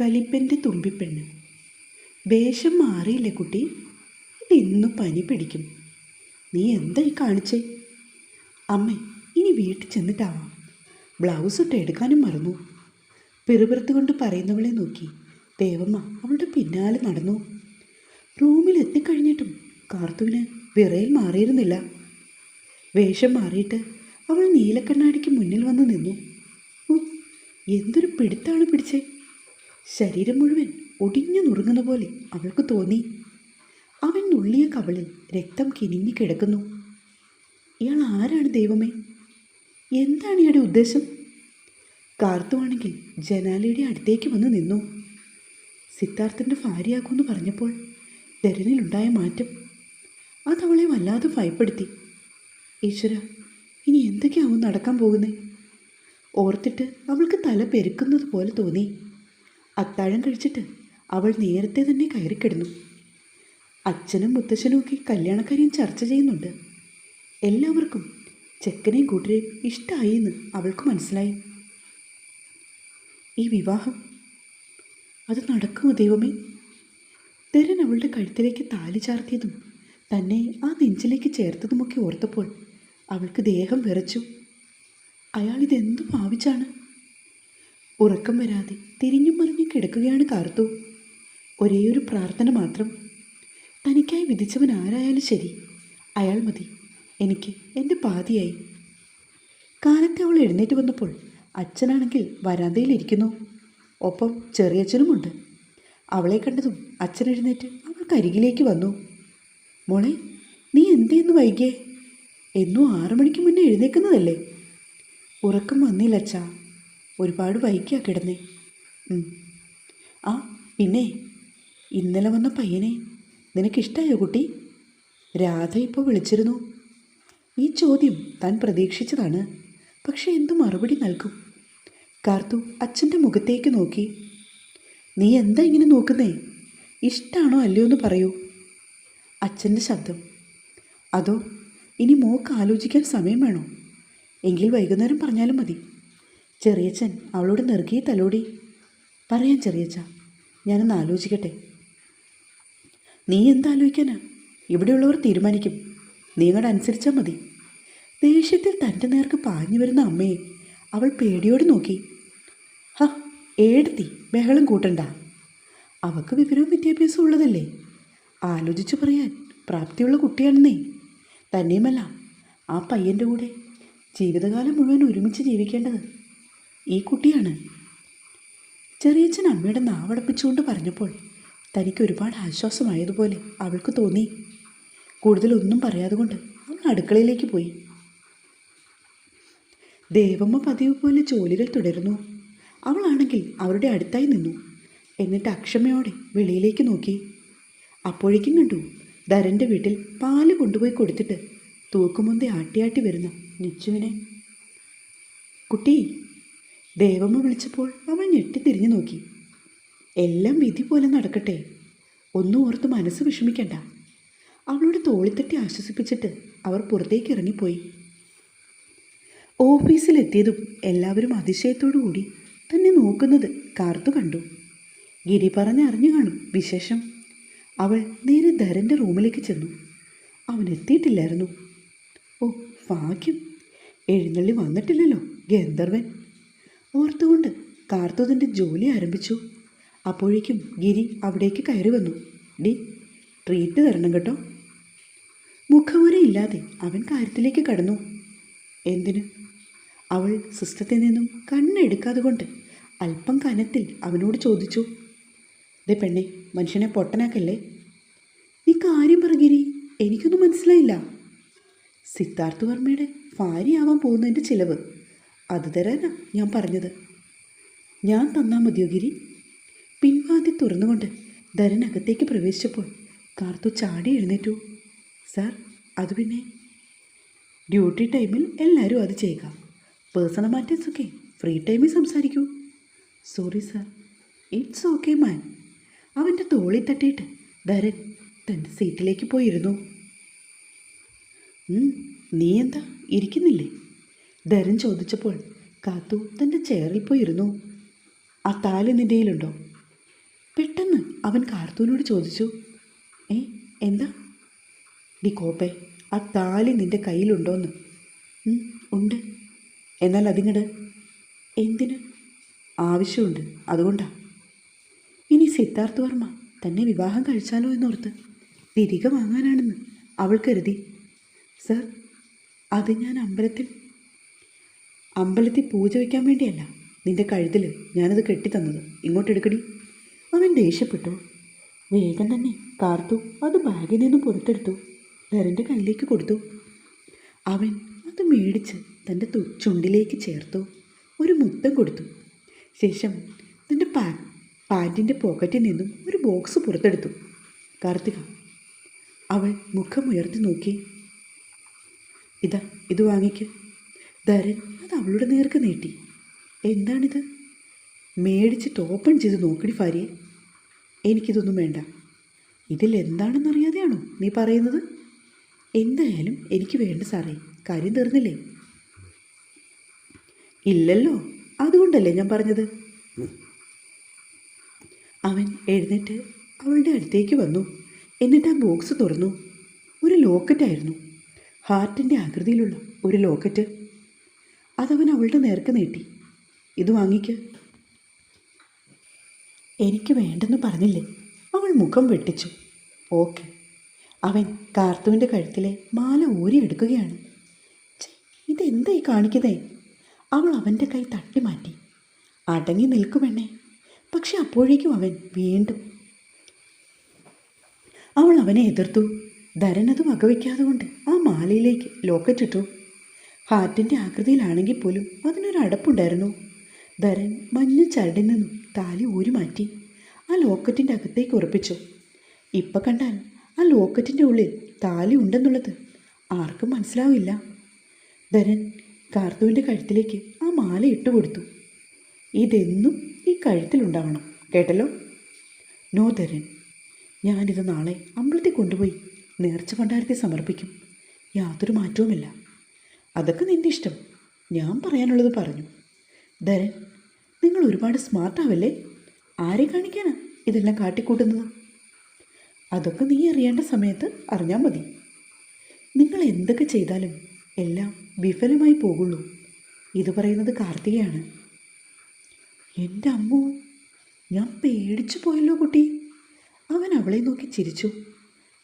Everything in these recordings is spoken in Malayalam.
കലിപ്പന്റെ തുമ്പിപ്പെണ്ണ്. വേഷം മാറിയില്ലേ കുട്ടി? ഇന്നും പനി പിടിക്കും. നീ എന്തായി കാണിച്ചേ? അമ്മേ ഇനി വീട്ടിൽ ചെന്നിട്ടാവാം. ബ്ലൗസ് ഇട്ട് എടുക്കാനും മറന്നു. പിറുപിറുത്ത് കൊണ്ട് പറയുന്നവളെ നോക്കി. ദേവമ്മ അവളുടെ പിന്നാലെ നടന്നു. റൂമിൽ എത്തിക്കഴിഞ്ഞിട്ടും കാർത്തുവിന് വിറയിൽ മാറിയിരുന്നില്ല. വേഷം മാറിയിട്ട് അവൾ നീലക്കണ്ണാടിക്ക് മുന്നിൽ വന്ന് നിന്നു. എന്തൊരു പിടുത്താണ് പിടിച്ചേ? ശരീരം മുഴുവൻ ഒടിഞ്ഞു നുറുങ്ങുന്ന പോലെ അവൾക്ക് തോന്നി. അവൻ നുള്ളിയ കവളിൽ രക്തം കിനിഞ്ഞു കിടക്കുന്നു. ഇയാൾ ആരാണ് ദൈവമേ? എന്താണ് ഇയാളുടെ ഉദ്ദേശം? കാർത്തുവാണെങ്കിൽ ജനാലയുടെ അടുത്തേക്ക് വന്ന് നിന്നു. സിദ്ധാർത്ഥന്റെ ഭാര്യയാക്കുമെന്ന് പറഞ്ഞപ്പോൾ ധരനിലുണ്ടായ മാറ്റം. അതവളെ വല്ലാതെ ഭയപ്പെടുത്തി. ഈശ്വര ഇനി എന്തൊക്കെയാവും നടക്കാൻ പോകുന്നത് ഓർത്തിട്ട് അവൾക്ക് തല പെരുക്കുന്നത് പോലെ തോന്നി. അത്താഴം കഴിച്ചിട്ട് അവൾ നേരത്തെ തന്നെ കയറിക്കിടന്നു അച്ഛനും മുത്തശ്ശനും ഒക്കെ കല്യാണക്കാര്യം ചർച്ച ചെയ്യുന്നുണ്ട്. എല്ലാവർക്കും ചെക്കനെയും കൂട്ടരെയും ഇഷ്ടമായി എന്ന് അവൾക്ക് മനസ്സിലായി. ഈ വിവാഹം അത് നടക്കുമോ ദൈവമേ? തെരൻ അവളുടെ കഴുത്തിലേക്ക് താലി ചാർത്തിയതും തന്നെ ആ നെഞ്ചിലേക്ക് ചേർത്തതുമൊക്കെ ഓർത്തപ്പോൾ അവൾക്ക് ദേഹം വിറച്ചു. അയാൾ ഇതെന്തു ഭാവിച്ചാണ്? ഉറക്കം വരാതെ തിരിഞ്ഞും മറിഞ്ഞും കിടക്കുകയാണ് കാർത്തു. ഒരേയൊരു പ്രാർത്ഥന മാത്രം. തനിക്കായി വിധിച്ചവൻ ആരായാലും ശരി. അയാൾ മതി. എനിക്ക് എന്റെ പാതിയായി. കാലത്തെ അവൾ എഴുന്നേറ്റ് വന്നപ്പോൾ അച്ഛനാണെങ്കിൽ വരാന്തയിലിരിക്കുന്നു ഒപ്പം ചെറിയച്ഛനുമുണ്ട്. അവളെ കണ്ടതും അച്ഛൻ എഴുന്നേറ്റ് അവൾക്കരികിലേക്ക് വന്നു. മോളെ നീ എന്തേന്ന് വൈകിയേ? എന്നും ആറു മണിക്ക് മുന്നേ എഴുന്നേക്കുന്നതല്ലേ ഉറക്കം വന്നില്ല അച്ഛാ ഒരുപാട് വൈകിയാ കിടന്നേ. ആ പിന്നെ ഇന്നലെ വന്ന പയ്യനെ നിനക്കിഷ്ടായോ കുട്ടി? രാധ ഇപ്പോൾ വിളിച്ചിരുന്നു. ഈ ചോദ്യം താൻ പ്രതീക്ഷിച്ചതാണ്. പക്ഷേ എന്തു മറുപടി നൽകും? കാർത്തു അച്ഛന്റെ മുഖത്തേക്ക് നോക്കി. നീ എന്താ ഇങ്ങനെ നോക്കുന്നേ? ഇഷ്ടാണോ അല്ലയോ എന്ന് പറയൂ. അച്ഛന്റെ ശബ്ദം. അതോ ഇനി മോക്ക് ആലോചിക്കാൻ സമയം വേണോ? എങ്കിൽ വൈകുന്നേരം പറഞ്ഞാലും മതി. ചെറിയച്ഛൻ അവളോട് നെറുകയെ തലോടി. പറയാൻ ചെറിയച്ഛ ഞാനൊന്ന് ആലോചിക്കട്ടെ. നീ എന്താലോചിക്കാനാ? ഇവിടെയുള്ളവർ തീരുമാനിക്കും. നീ അങ്ങോട്ട് അനുസരിച്ചാൽ മതി. ദേഷ്യത്തിൽ തന്റെ നേർക്ക് പാഞ്ഞു വരുന്ന അമ്മയെ അവൾ പേടിയോട് നോക്കി. ഹ ഏടുത്തി ബഹളം കൂട്ടണ്ട. അവക്ക് വിവരവും വിദ്യാഭ്യാസവും ഉള്ളതല്ലേ? ആലോചിച്ചു പറയാൻ പ്രാപ്തിയുള്ള കുട്ടിയാണെന്നേ. തന്നെയുമല്ല ആ പയ്യന്റെ കൂടെ ജീവിതകാലം മുഴുവൻ ഒരുമിച്ച് ജീവിക്കേണ്ടത് ഈ കുട്ടിയാണ്. ചെറിയച്ഛൻ അമ്മയുടെ നാവടപ്പിച്ചുകൊണ്ട് പറഞ്ഞപ്പോൾ തനിക്ക് ഒരുപാട് ആശ്വാസമായതുപോലെ അവൾക്ക് തോന്നി. കൂടുതലൊന്നും പറയാതെ കൊണ്ട് അവൾ അടുക്കളയിലേക്ക് പോയി. ദേവമ്മ പതിവ് പോലെ ജോലികൾ തുടരുന്നു. അവളാണെങ്കിൽ അവരുടെ അടുത്തായി നിന്നു. എന്നിട്ട് അക്ഷമയോടെ വെളിയിലേക്ക് നോക്കി. അപ്പോഴേക്കും കണ്ടു ധരന്റെ വീട്ടിൽ പാൽ കൊണ്ടുപോയി കൊടുത്തിട്ട് തൂക്കുമുന്തി ആട്ടിയാട്ടി വരുന്ന നിച്ചുവിനെ. കുട്ടി ദേവമ്മ വിളിച്ചപ്പോൾ അവൾ ഞെട്ടിത്തിരിഞ്ഞു നോക്കി. എല്ലാം വിധി പോലെ നടക്കട്ടെ. ഒന്നും ഓർത്ത് മനസ്സ് വിഷമിക്കണ്ട. അവളുടെ തോളിത്തട്ടി ആശ്വസിപ്പിച്ചിട്ട് അവർ പുറത്തേക്ക് ഇറങ്ങിപ്പോയി. ഓഫീസിലെത്തിയതും എല്ലാവരും അതിശയത്തോടു കൂടി തന്നെ നോക്കുന്നത് കാർത്തു കണ്ടു. ഗിരി പറഞ്ഞറിഞ്ഞു കാണും വിശേഷം. അവൾ നേരെ ധരന്റെ റൂമിലേക്ക് ചെന്നു. അവൻ എത്തിയിട്ടില്ലായിരുന്നു. ഓ ഭാഗ്യം. എഴുന്നള്ളി വന്നിട്ടില്ലല്ലോ ഗന്ധർവൻ. ഓർത്തുകൊണ്ട് കാർത്തുതിന്റെ ജോലി ആരംഭിച്ചു. അപ്പോഴേക്കും ഗിരി അവിടേക്ക് കയറി വന്നു. ഡി ട്രീറ്റ് തരണം കേട്ടോ. മുഖമുരയില്ലാതെ അവൻ കാര്യത്തിലേക്ക് കടന്നു. എന്തിന്? അവൾ സിസ്റ്റത്തിൽ നിന്നും കണ്ണെടുക്കാതെ കൊണ്ട് അല്പം കനത്തിൽ അവനോട് ചോദിച്ചു. ദേ പെണ്ണെ മനുഷ്യനെ പൊട്ടനാക്കല്ലേ? നീ കാര്യം പറ ഗിരി എനിക്കൊന്നും മനസ്സിലായില്ല. സിദ്ധാർത്ഥ വർമ്മയുടെ ഭാര്യയാവാൻ പോകുന്നതിന്റെ ചിലവ് അത് തരാനാ ഞാൻ പറഞ്ഞത്. ഞാൻ തന്നാ മതിയോ ഗിരി പിൻവാതി തുറന്നുകൊണ്ട് ധരനകത്തേക്ക് പ്രവേശിച്ചപ്പോൾ കാർത്തു ചാടി എഴുന്നേറ്റു. സാർ അത് പിന്നെ? ഡ്യൂട്ടി ടൈമിൽ എല്ലാവരും അത് ചെയ്യുക. പേഴ്സണൽ മാറ്റേഴ്സ് ഒക്കെ ഫ്രീ ടൈമിൽ സംസാരിക്കൂ. Sorry sir. It's okay man അവന്റെ തോളിൽ തട്ടിയിട്ട് ധരൻ തന്റെ സീറ്റിലേക്ക് പോയിരുന്നു. നീ എന്താ ഇരിക്കുന്നില്ലേ? ധരൻ ചോദിച്ചപ്പോൾ കാത്തു തന്റെ ചെയറിൽ പോയിരുന്നു. ആ താലി നിന്റെ കയ്യിലുണ്ടോ? പെട്ടെന്ന് അവൻ കാർത്തൂനോട് ചോദിച്ചു. ഏ എന്താ? ഡി കോപ്പേ ആ താലി നിന്റെ കയ്യിലുണ്ടോന്ന്. ഉണ്ട്. എന്നാൽ അതിങ്ങട്. എന്തിന്? ആവശ്യമുണ്ട് അതുകൊണ്ടാ. ഇനി സിദ്ധാർത്ഥ് വർമ്മ തന്നെ വിവാഹം കഴിച്ചാലോ എന്നോർത്ത് തിരികെ വാങ്ങാനാണെന്ന് അവൾ കരുതി. സർ അത് ഞാൻ അമ്പലത്തിൽ അമ്പലത്തിൽ പൂജ വയ്ക്കാൻ വേണ്ടിയല്ല. നിന്റെ കഴുതിൽ ഞാനത് കെട്ടിത്തന്നത്. ഇങ്ങോട്ടെടുക്കടി അവൻ ദേഷ്യപ്പെട്ടു. വേഗം തന്നെ കാർത്തു. അത് ബാഗിൽ നിന്ന് പുറത്തെടുത്തു. ധരന്റെ കയ്യിലേക്ക് കൊടുത്തു. അവൻ അത് മേടിച്ച് തന്റെ ചുണ്ടിലേക്ക് ചേർത്തു. ഒരു മുത്തം കൊടുത്തു. ശേഷം തന്റെ പാ പാന്റിന്റെ പോക്കറ്റിൽ നിന്നും ഒരു ബോക്സ് പുറത്തെടുത്തു. കാർത്തിക അവൾ മുഖമുയർത്തി നോക്കി. ഇതാ ഇത് വാങ്ങിക്ക്. ധരൻ അത് അവളുടെ നേർക്ക് നീട്ടി. എന്താണിത്? മേടിച്ചിട്ട് ഓപ്പൺ ചെയ്ത് നോക്കടി ഭാര്യയെ എനിക്കിതൊന്നും വേണ്ട. ഇതിൽ എന്താണെന്നറിയാതെയാണോ നീ പറയുന്നത്? എന്തായാലും എനിക്ക് വേണ്ട സാറേ കാര്യം തീർന്നില്ലേ? ഇല്ലല്ലോ അതുകൊണ്ടല്ലേ ഞാൻ പറഞ്ഞത്? അവൻ എഴുന്നേറ്റ് അവളുടെ അടുത്തേക്ക് വന്നു. എന്നിട്ട് ആ ബോക്സ് തുറന്നു. ഒരു ലോക്കറ്റായിരുന്നു. ഹാർട്ടിന്റെ ആകൃതിയിലുള്ള ഒരു ലോക്കറ്റ്. അതവൻ അവളുടെ നേർക്ക് നീട്ടി. ഇത് വാങ്ങിക്ക്. എനിക്ക് വേണ്ടെന്ന് പറഞ്ഞില്ലേ? അവൾ മുഖം വെട്ടിച്ചു. ഓക്കെ. അവൻ കാർത്തുവിന്റെ കഴുത്തിലെ മാല ഊരിയെടുക്കുകയാണ് ഇതെന്തായി കാണിക്കുന്നേ? അവൾ അവന്റെ കൈ തട്ടി മാറ്റി. അടങ്ങി നിൽക്കുമെണ്ണേ പക്ഷെ അപ്പോഴേക്കും അവൻ വീണ്ടും അവൾ അവനെ എതിർത്തു. ധരനത് വകവയ്ക്കാതെ കൊണ്ട് ആ മാലയിലേക്ക് ലോക്കറ്റ് ഇട്ടു ഹാർട്ടിന്റെ ആകൃതിയിലാണെങ്കിൽ പോലും അതിനൊരു അടപ്പുണ്ടായിരുന്നു. ധരൻ മഞ്ഞ ചരടിൽ നിന്നും താലി ഊരി മാറ്റി ആ ലോക്കറ്റിന്റെ അകത്തേക്ക് ഉറപ്പിച്ചു. ഇപ്പം കണ്ടാൽ ആ ലോക്കറ്റിന്റെ ഉള്ളിൽ താലി ഉണ്ടെന്നുള്ളത് ആർക്കും മനസ്സിലാവില്ല. ധരൻ കാർത്തുവിന്റെ കഴുത്തിലേക്ക് ആ മാല ഇട്ടു കൊടുത്തു. ഇതെന്നും ഈ കഴുത്തിലുണ്ടാവണം കേട്ടല്ലോ? നോ ധരൻ ഞാനിത് നാളെ അമ്പലത്തിൽ കൊണ്ടുപോയി നേർച്ച ഭണ്ഡാരത്തെ സമർപ്പിക്കും. യാതൊരു മാറ്റവുമില്ല. അതൊക്കെ നിന്റെ ഇഷ്ടം. ഞാൻ പറയാനുള്ളത് പറഞ്ഞു. ധരൻ നിങ്ങൾ ഒരുപാട് സ്മാർട്ടാവല്ലേ ആരെ കാണിക്കാനാ ഇതെല്ലാം കാട്ടിക്കൂട്ടുന്നത്? അതൊക്കെ നീ അറിയേണ്ട സമയത്ത് അറിഞ്ഞാൽ മതി. നിങ്ങൾ എന്തൊക്കെ ചെയ്താലും എല്ലാം വിഫലമായി പോകുള്ളൂ. ഇത് പറയുന്നത് കാർത്തികയാണ്. എന്റെ അമ്മോ ഞാൻ പേടിച്ചു പോയല്ലോ കുട്ടി. അവൻ അവളെ നോക്കി ചിരിച്ചു.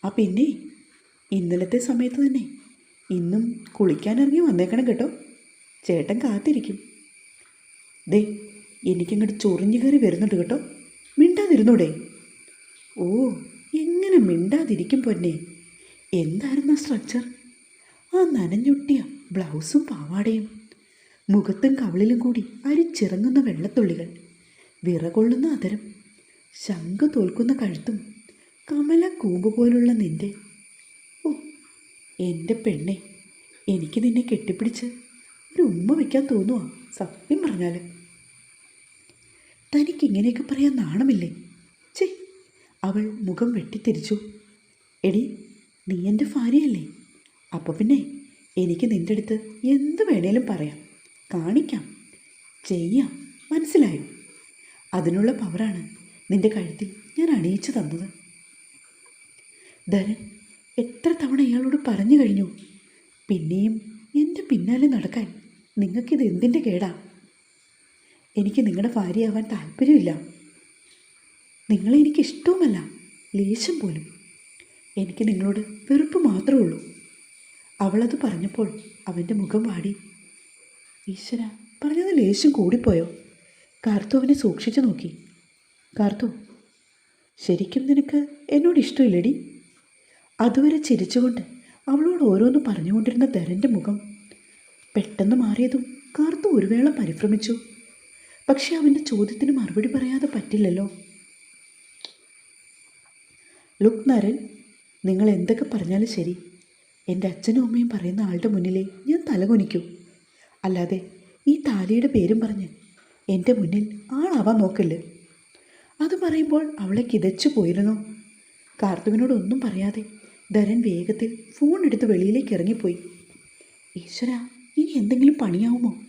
ആ പിന്നെ ഇന്നലത്തെ സമയത്ത് തന്നെ ഇന്നും കുളിക്കാനിറങ്ങി വന്നേക്കണം കേട്ടോ. ചേട്ടൻ കാത്തിരിക്കും. ദേ എനിക്കങ്ങോട്ട് ചൊറിഞ്ഞു കയറി വരുന്നുണ്ട് കേട്ടോ. മിണ്ടാതിരുന്നൂടെ? ഓ എങ്ങനെ മിണ്ടാതിരിക്കും പൊന്നെ? എന്തായിരുന്നു സ്ട്രക്ചർ ആ നനഞ്ഞൊട്ടിയ ബ്ലൗസും പാവാടയും. മുഖത്തും കവിളിലും കൂടി അരിച്ചിറങ്ങുന്ന വെള്ളത്തുള്ളികൾ. വിറകൊള്ളുന്ന അതരം. ശംഖ് തോൽക്കുന്ന കഴുത്തും. കമല കൂമ്പ് പോലുള്ള നിന്റെ എന്റെ പെണ്ണെ എനിക്ക് നിന്നെ കെട്ടിപ്പിടിച്ച് ഒരു ഉമ്മ വയ്ക്കാൻ തോന്നുവാ സത്യം പറഞ്ഞാൽ തനിക്ക് ഇങ്ങനെയൊക്കെ പറയാൻ നാണമില്ലേ? ചേ അവൾ മുഖം വെട്ടിത്തിരിച്ചു. എടി നീ എന്റെ ഭാര്യയല്ലേ? അപ്പോൾ പിന്നെ എനിക്ക് നിന്റെ അടുത്ത് എന്ത് വേണേലും പറയാം. കാണിക്കാം. ചെയ്യാം. മനസ്സിലായോ? അതിനുള്ള പവറാണ് നിന്റെ കഴുത്തിൽ ഞാൻ അണിയിച്ചു തന്നത്. ധരൻ എത്ര തവണ ഇയാളോട് പറഞ്ഞു കഴിഞ്ഞു? പിന്നെയും എന്റെ പിന്നാലെ നടക്കാൻ നിങ്ങൾക്കിത് എന്തിന്റെ കേടാ? എനിക്ക് നിങ്ങളുടെ ഭാര്യയാവാൻ താല്പര്യമില്ല. നിങ്ങളെ എനിക്ക് ഇഷ്ടവുമല്ല ലേശം പോലും. എനിക്ക് നിങ്ങളോട് വെറുപ്പ് മാത്രമേ ഉള്ളൂ. അവളത് പറഞ്ഞപ്പോൾ അവന്റെ മുഖം വാടി. ഈശ്വര പറഞ്ഞത് ലേശം കൂടിപ്പോയോ? കാർത്തു അവനെ സൂക്ഷിച്ചു നോക്കി. കാർത്തു ശരിക്കും നിനക്ക് എന്നോട് ഇഷ്ടമില്ലടി? അതുവരെ ചിരിച്ചുകൊണ്ട് അവളോട് ഓരോന്ന് പറഞ്ഞുകൊണ്ടിരുന്ന ധരന്റെ മുഖം പെട്ടെന്ന് മാറിയതും കാർത്തു ഒരു വേള പരിഭ്രമിച്ചു. പക്ഷെ അവന്റെ ചോദ്യത്തിന് മറുപടി പറയാതെ പറ്റില്ലല്ലോ. ലുക് നരൻ നിങ്ങൾ എന്തൊക്കെ പറഞ്ഞാലും ശരി. എന്റെ അച്ഛനും അമ്മയും പറയുന്ന ആളുടെ മുന്നിലേ ഞാൻ തലകുനിക്കൂ. അല്ലാതെ ഈ താലിയുടെ പേരും പറഞ്ഞ് എന്റെ മുന്നിൽ ആളാവാൻ നോക്കല്ല്? അത് പറയുമ്പോൾ അവളെ കിതച്ചു പോയിരുന്നു കാർത്തുവിനോടൊന്നും പറയാതെ ധരൻ വേഗത്തിൽ ഫോൺ എടുത്ത് വെളിയിലേക്ക് ഇറങ്ങിപ്പോയി. ഈശ്വര ഇനി എന്തെങ്കിലും പണിയാവുമോ?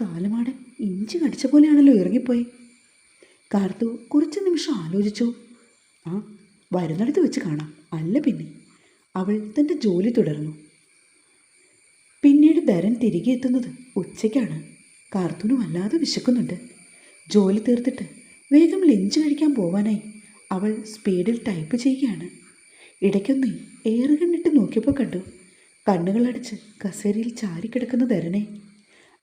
കാലമാടൻ ഇഞ്ചി കടിച്ച പോലെയാണല്ലോ ഇറങ്ങിപ്പോയി. കാർത്തു കുറച്ച് നിമിഷം ആലോചിച്ചു. ആ വരുന്നിടത്ത് വെച്ച് കാണാം. അല്ല പിന്നെ അവൾ തന്റെ ജോലി തുടർന്നു. പിന്നീട് ധരൻ തിരികെ എത്തുന്നത് ഉച്ചയ്ക്കാണ്. കാർത്തൂന് വല്ലാതെ വിശക്കുന്നുണ്ട്. ജോലി തീർത്തിട്ട് വേഗം ലഞ്ച് കഴിക്കാൻ പോവാനായി അവൾ സ്പീഡിൽ ടൈപ്പ് ചെയ്യുകയാണ്. ഇടയ്ക്കൊന്ന് ഏറുകണ്ണിട്ട് നോക്കിയപ്പോൾ കണ്ടു കണ്ണുകളടച്ച് കസേരയിൽ ചാരിക്കിടക്കുന്ന ധരണെ.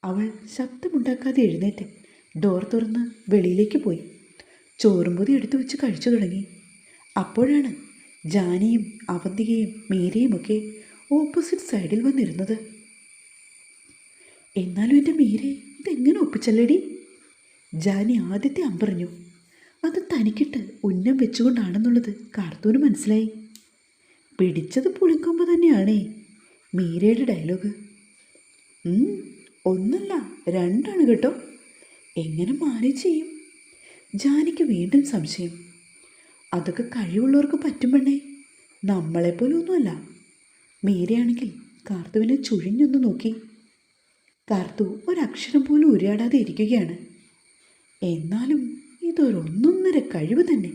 അവൾ ശബ്ദമുണ്ടാക്കാതെ എഴുന്നേറ്റ് ഡോർ തുറന്ന് വെളിയിലേക്ക് പോയി. ചോറും പൊതി എടുത്തു വെച്ച് കഴിച്ചു തുടങ്ങി. അപ്പോഴാണ് ജാനിയും അവന്തികയും മീരയും ഒക്കെ ഓപ്പോസിറ്റ് സൈഡിൽ വന്നിരുന്നത്. എന്നാലും എന്റെ മീരെ ഇതെങ്ങനെ ഒപ്പിച്ചല്ലടി? ജാനി ആദ്യത്തെ അമ്പറഞ്ഞു. അത് തനിക്കിട്ട് ഉന്നം വെച്ചുകൊണ്ടാണെന്നുള്ളത് കാർത്തൂന് മനസ്സിലായി. പിടിച്ചത് പുളിക്കൊമ്പ് തന്നെയാണേ. മീരയുടെ ഡയലോഗ് ഒന്നല്ല രണ്ടാണ് കേട്ടോ. എങ്ങനെ മാനേജ് ചെയ്യും? ജാനിക്ക് വീണ്ടും സംശയം. അതൊക്കെ കഴിവുള്ളവർക്ക് പറ്റും പെണ്ണേ. നമ്മളെപ്പോലെ ഒന്നുമല്ല മീരയാണെങ്കിൽ കാർത്തുവിനെ ചുഴിഞ്ഞൊന്ന് നോക്കി. കാർത്തു ഒരക്ഷരം പോലും ഉരിയാടാതെ ഇരിക്കുകയാണ്. എന്നാലും ഇതൊരൊന്നൊന്നര കഴിവ് തന്നെ.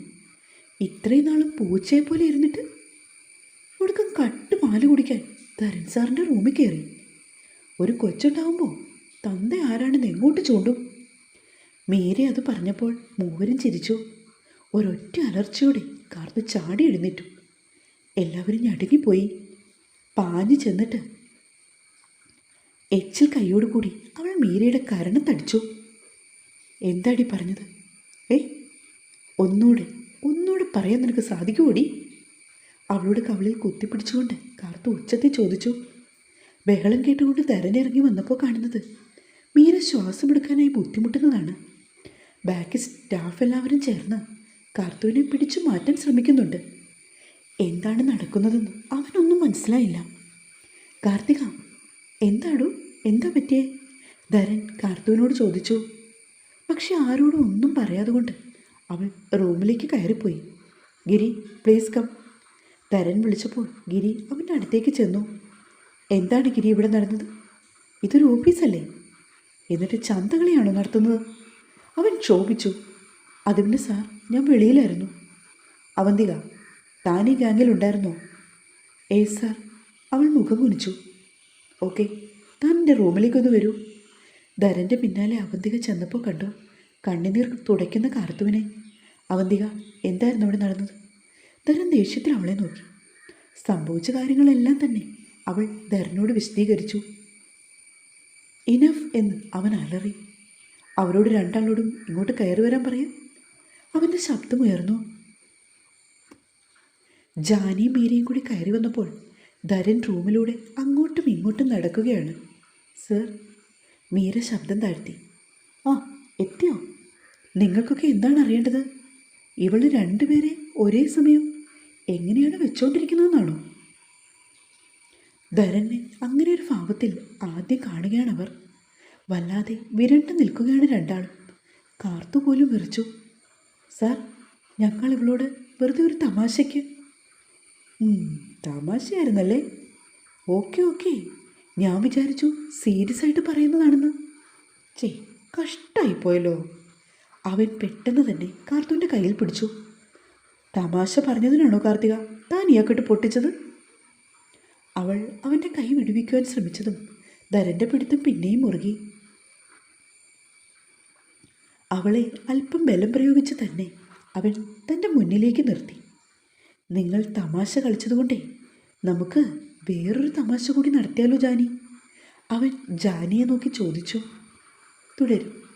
ഇത്രയും നാളും പൂച്ചയെ പോലെ ഇരുന്നിട്ട് ഒടുക്കം കട്ട് പാൽ കുടിക്കാൻ തരൺ സാറിന്റെ റൂമിൽ കയറി. ഒരു കൊച്ചുണ്ടാവുമ്പോൾ തന്ത ആരാണെന്ന് എങ്ങോട്ട് ചൂണ്ടും? മേരി അത് പറഞ്ഞപ്പോൾ മൂവരും ചിരിച്ചു. ഒരൊറ്റ അലർച്ചയോടെ കാർത്തു ചാടി എഴുന്നേറ്റു. എല്ലാവരും ഞടുങ്ങിപ്പോയി. പാഞ്ഞു ചെന്നിട്ട് എച്ചിൽ കൈയോടുകൂടി അവൾ മീരയുടെ കരണത്തടിച്ചു എന്താടി പറഞ്ഞത്? ഏ? ഒന്നൂടെ ഒന്നൂടെ പറയാൻ നിനക്ക് സാധിക്കുമോടി അവളുടെ കവളിൽ കുത്തിപ്പിടിച്ചുകൊണ്ട് കാർത്തു ഉച്ചത്തിൽ ചോദിച്ചു ബഹളം കേട്ടുകൊണ്ട് തെരഞ്ഞിറങ്ങി വന്നപ്പോൾ കാണുന്നത് മീര ശ്വാസമെടുക്കാനായി ബുദ്ധിമുട്ടുന്നതാണ്. ബാക്കി സ്റ്റാഫ് എല്ലാവരും ചേർന്ന് കാർത്തുവിനെ പിടിച്ചു മാറ്റാൻ ശ്രമിക്കുന്നുണ്ട്. എന്താണ് നടക്കുന്നതെന്ന് അവനൊന്നും മനസ്സിലായില്ല. കാർത്തിക എന്താടു എന്താ പറ്റിയേ? ധരൻ കാർത്തുവിനോട് ചോദിച്ചു. പക്ഷെ ആരോടും ഒന്നും പറയാതെ കൊണ്ട് അവൾ റൂമിലേക്ക് കയറിപ്പോയി. ഗിരി പ്ലീസ് കം. ധരൻ വിളിച്ചപ്പോൾ ഗിരി അവന്റെ അടുത്തേക്ക് ചെന്നു. എന്താണ് ഗിരി ഇവിടെ നടന്നത്? ഇതൊരു ഓഫീസല്ലേ? എന്നിട്ട് ചന്തകളിയാണോ നടത്തുന്നത്? അവൻ ക്ഷോഭിച്ചു അതുകൊണ്ട് സാർ ഞാൻ വെളിയിലായിരുന്നു. അവന്തിക താൻ ഈ ഗ്യാങ്ങിൽ ഉണ്ടായിരുന്നോ? ഏ സാർ. അവൾ മുഖം കുനിച്ചു. ഓക്കെ താൻ എന്റെ റൂമിലേക്കൊന്ന് വരൂ. ധരന്റെ പിന്നാലെ അവന്തിക ചെന്നപ്പോൾ കണ്ടു കണ്ണുനീർ തുടയ്ക്കുന്ന കാർത്തുവിനെ. അവന്തിക എന്തായിരുന്നു അവിടെ നടന്നത്? ധരൻ ദേഷ്യത്തിൽ അവളെ നോക്കി. സംഭവിച്ച കാര്യങ്ങളെല്ലാം തന്നെ അവൾ ധരനോട് വിശദീകരിച്ചു. ഇനഫ് എന്ന് അവൻ അലറി. അവരോട് രണ്ടാളോടും ഇങ്ങോട്ട് കയറി വരാൻ പറയാം. അവന്റെ ശബ്ദമുയർന്നു ജാനിയും മീരയും കൂടി കയറി വന്നപ്പോൾ ധരൻ റൂമിലൂടെ അങ്ങോട്ടും ഇങ്ങോട്ടും നടക്കുകയാണ്. സർ മീര ശബ്ദം താഴ്ത്തി. ആ എത്തിയോ? നിങ്ങൾക്കൊക്കെ എന്താണ് അറിയേണ്ടത്? ഇവൾ രണ്ടുപേരെ ഒരേ സമയം എങ്ങനെയാണ് വെച്ചുകൊണ്ടിരിക്കുന്നതെന്നാണോ ധരനെ അങ്ങനെ ഒരു ഭാവത്തിൽ ആദ്യം കാണുകയാണ് അവർ. വല്ലാതെ വിരണ്ടു നിൽക്കുകയാണ് രണ്ടാളും. കാർത്തു പോലും വിറച്ചു. സാർ ഞങ്ങൾ ഇവളോട് വെറുതെ ഒരു തമാശയ്ക്ക്? തമാശയായിരുന്നല്ലേ? Okay okay. ഞാൻ വിചാരിച്ചു സീരിയസ് ആയിട്ട് പറയുന്നതാണെന്ന്. ചേ കഷ്ടായിപ്പോയല്ലോ. അവൻ പെട്ടെന്ന് തന്നെ കാർത്തുവിന്റെ കയ്യിൽ പിടിച്ചു. തമാശ പറഞ്ഞതിനാണോ കാർത്തിക? താൻ ഇയാക്കിട്ട് പൊട്ടിച്ചത്? അവൾ അവന്റെ കൈ വിടുവിക്കുവാൻ ശ്രമിച്ചതും ധരന്റെ പിടുത്തം പിന്നെയും മുറുകി. അവളെ അല്പം ബലം പ്രയോഗിച്ച് തന്നെ അവൻ തന്റെ മുന്നിലേക്ക് നിർത്തി. നിങ്ങൾ തമാശ കളിച്ചതുകൊണ്ടേ നമുക്ക് വേറൊരു തമാശ കൂടി നടത്തിയാലോ ജാനി? അവൻ ജാനിയെ നോക്കി ചോദിച്ചു. തുടരും.